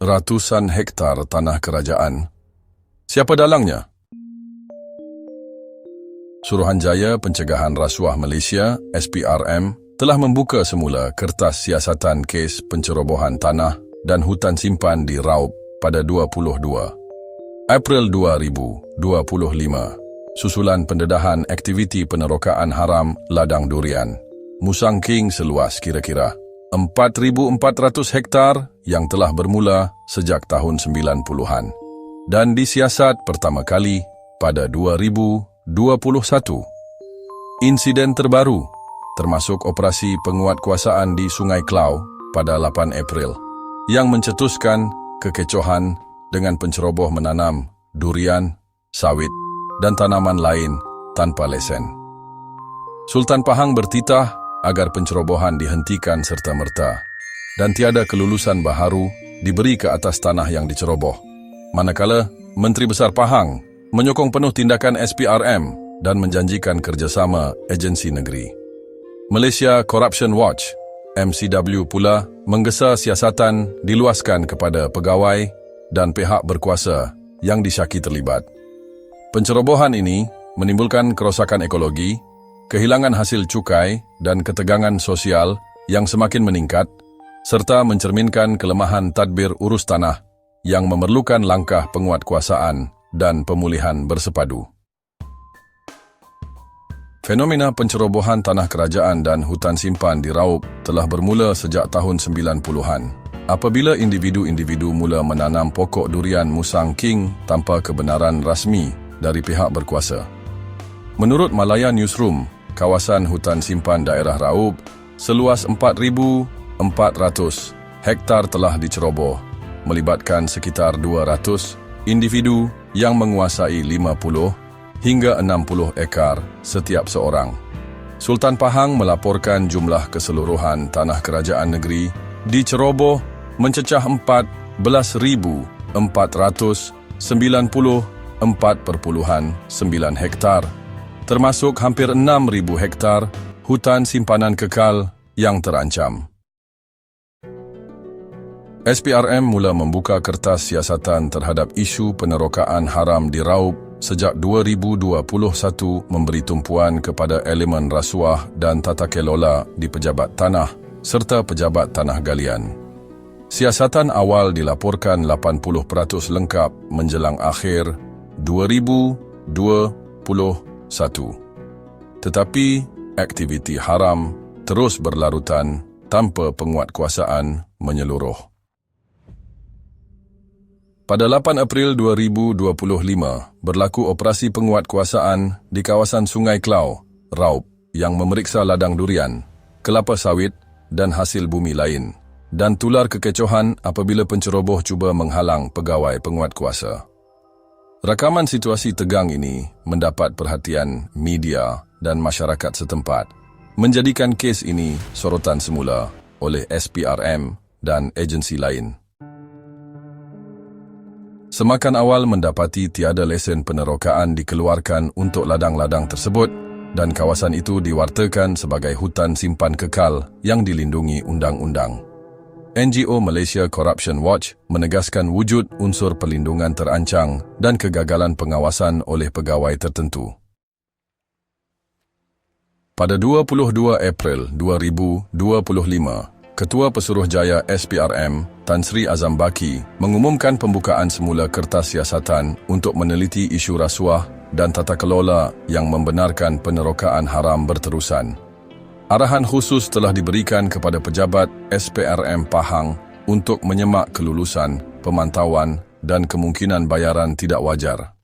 ratusan hektar tanah kerajaan. Siapa dalangnya? Suruhanjaya Pencegahan Rasuah Malaysia, SPRM, telah membuka semula kertas siasatan kes pencerobohan tanah dan hutan simpan di Raub pada 22 April 2025 susulan pendedahan aktiviti penerokaan haram ladang durian. Musang King seluas kira-kira 4,400 hektar yang telah bermula sejak tahun 90-an dan disiasat pertama kali pada 2021. Insiden terbaru termasuk operasi penguatkuasaan di Sungai Klau pada 8 April yang mencetuskan kekecohan dengan penceroboh menanam durian, sawit dan tanaman lain tanpa lesen. Sultan Pahang bertitah agar pencerobohan dihentikan serta-merta dan tiada kelulusan baharu diberi ke atas tanah yang diceroboh. Manakala Menteri Besar Pahang menyokong penuh tindakan SPRM dan menjanjikan kerjasama agensi negeri. Malaysia Corruption Watch MCW pula menggesa siasatan diluaskan kepada pegawai dan pihak berkuasa yang disyaki terlibat. Pencerobohan ini menimbulkan kerosakan ekologi, kehilangan hasil cukai dan ketegangan sosial yang semakin meningkat serta mencerminkan kelemahan tadbir urus tanah yang memerlukan langkah penguatkuasaan dan pemulihan bersepadu. Fenomena pencerobohan tanah kerajaan dan hutan simpan di Raub telah bermula sejak tahun 90-an. Apabila individu-individu mula menanam pokok durian musang king tanpa kebenaran rasmi dari pihak berkuasa. Menurut Malaya Newsroom, kawasan hutan simpan daerah Raub seluas 4,400 hektar telah diceroboh, melibatkan sekitar 200 individu yang menguasai 50 hingga 60 ekar setiap seorang. Sultan Pahang melaporkan jumlah keseluruhan tanah kerajaan negeri diceroboh mencecah 14,494.9 hektar, termasuk hampir 6,000 hektar hutan simpanan kekal yang terancam. SPRM mula membuka kertas siasatan terhadap isu penerokaan haram di Raub sejak 2021 memberi tumpuan kepada elemen rasuah dan tata kelola di pejabat tanah serta pejabat tanah galian. Siasatan awal dilaporkan 80% lengkap menjelang akhir 2021. Tetapi aktiviti haram terus berlarutan tanpa penguatkuasaan menyeluruh. Pada 8 April 2025, berlaku operasi penguatkuasaan di kawasan Sungai Klau, Raub, yang memeriksa ladang durian, kelapa sawit dan hasil bumi lain, dan tular kekecohan apabila penceroboh cuba menghalang pegawai penguatkuasa. Rakaman situasi tegang ini mendapat perhatian media dan masyarakat setempat, menjadikan kes ini sorotan semula oleh SPRM dan agensi lain. Semakan awal mendapati tiada lesen penerokaan dikeluarkan untuk ladang-ladang tersebut dan kawasan itu diwartakan sebagai hutan simpan kekal yang dilindungi undang-undang. NGO Malaysia Corruption Watch menegaskan wujud unsur perlindungan terancang dan kegagalan pengawasan oleh pegawai tertentu. Pada 22 April 2025, Ketua Pesuruhjaya SPRM, Tan Sri Azam Baki, mengumumkan pembukaan semula kertas siasatan untuk meneliti isu rasuah dan tata kelola yang membenarkan penerokaan haram berterusan. Arahan khusus telah diberikan kepada pejabat SPRM Pahang untuk menyemak kelulusan, pemantauan dan kemungkinan bayaran tidak wajar.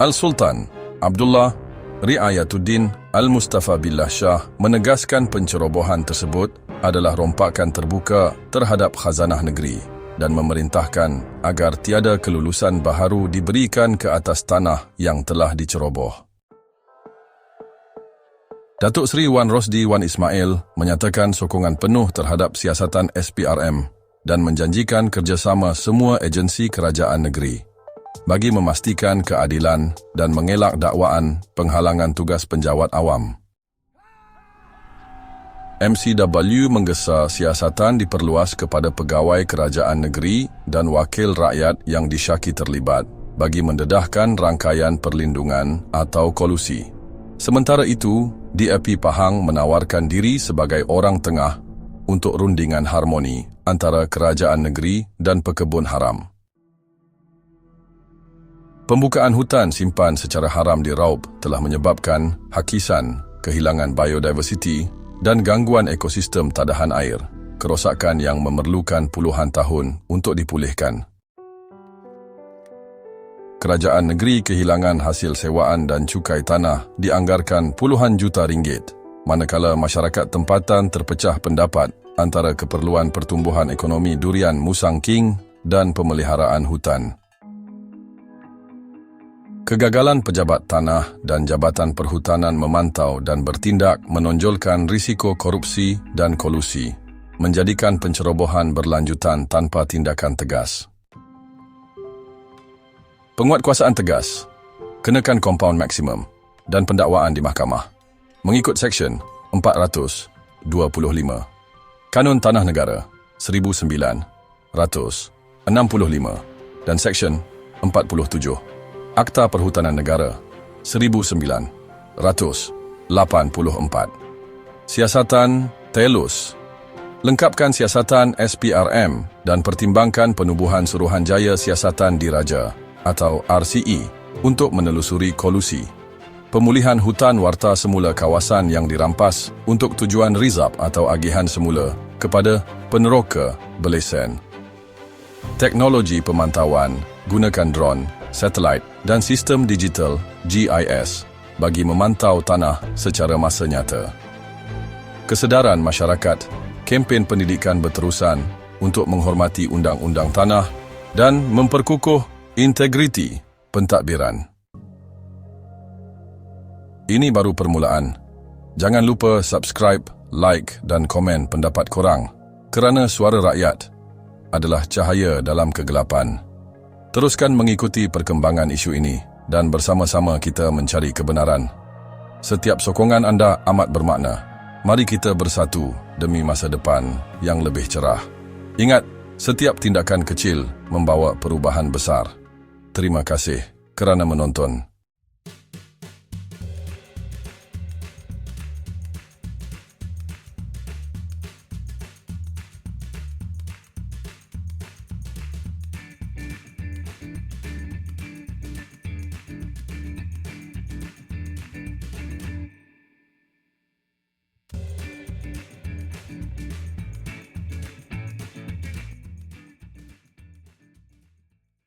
Al-Sultan Abdullah Riayatuddin Al-Mustafa Billah Shah menegaskan pencerobohan tersebut adalah rompakan terbuka terhadap khazanah negeri dan memerintahkan agar tiada kelulusan baharu diberikan ke atas tanah yang telah diceroboh. Datuk Seri Wan Rosdi Wan Ismail menyatakan sokongan penuh terhadap siasatan SPRM dan menjanjikan kerjasama semua agensi kerajaan negeri bagi memastikan keadilan dan mengelak dakwaan penghalangan tugas penjawat awam. MCW menggesa siasatan diperluas kepada pegawai kerajaan negeri dan wakil rakyat yang disyaki terlibat bagi mendedahkan rangkaian perlindungan atau kolusi. Sementara itu, DAP Pahang menawarkan diri sebagai orang tengah untuk rundingan harmoni antara kerajaan negeri dan pekebun haram. Pembukaan hutan simpan secara haram di Raub telah menyebabkan hakisan, kehilangan biodiversiti dan gangguan ekosistem tadahan air, kerosakan yang memerlukan puluhan tahun untuk dipulihkan. Kerajaan negeri kehilangan hasil sewaan dan cukai tanah dianggarkan puluhan juta ringgit, manakala masyarakat tempatan terpecah pendapat antara keperluan pertumbuhan ekonomi durian musang king dan pemeliharaan hutan. Kegagalan pejabat tanah dan Jabatan Perhutanan memantau dan bertindak menonjolkan risiko korupsi dan kolusi, menjadikan pencerobohan berlanjutan tanpa tindakan tegas. Penguatkuasaan tegas, kenakan kompaun maksimum dan pendakwaan di mahkamah. Mengikut Seksyen 425 Kanun Tanah Negara 1965 dan Seksyen 47 Akta Perhutanan Negara 1984 Siasatan TELUS. Lengkapkan siasatan SPRM dan pertimbangkan penubuhan Suruhanjaya Siasatan Diraja atau RCE untuk menelusuri kolusi. Pemulihan hutan warta semula kawasan yang dirampas untuk tujuan rizab atau agihan semula kepada peneroka belesen. Teknologi pemantauan gunakan drone satelit dan sistem digital GIS bagi memantau tanah secara masa nyata. Kesedaran masyarakat, kempen pendidikan berterusan untuk menghormati undang-undang tanah dan memperkukuh integriti pentadbiran. Ini baru permulaan. Jangan lupa subscribe, like dan komen pendapat korang kerana suara rakyat adalah cahaya dalam kegelapan. Teruskan mengikuti perkembangan isu ini dan bersama-sama kita mencari kebenaran. Setiap sokongan anda amat bermakna. Mari kita bersatu demi masa depan yang lebih cerah. Ingat, setiap tindakan kecil membawa perubahan besar. Terima kasih kerana menonton.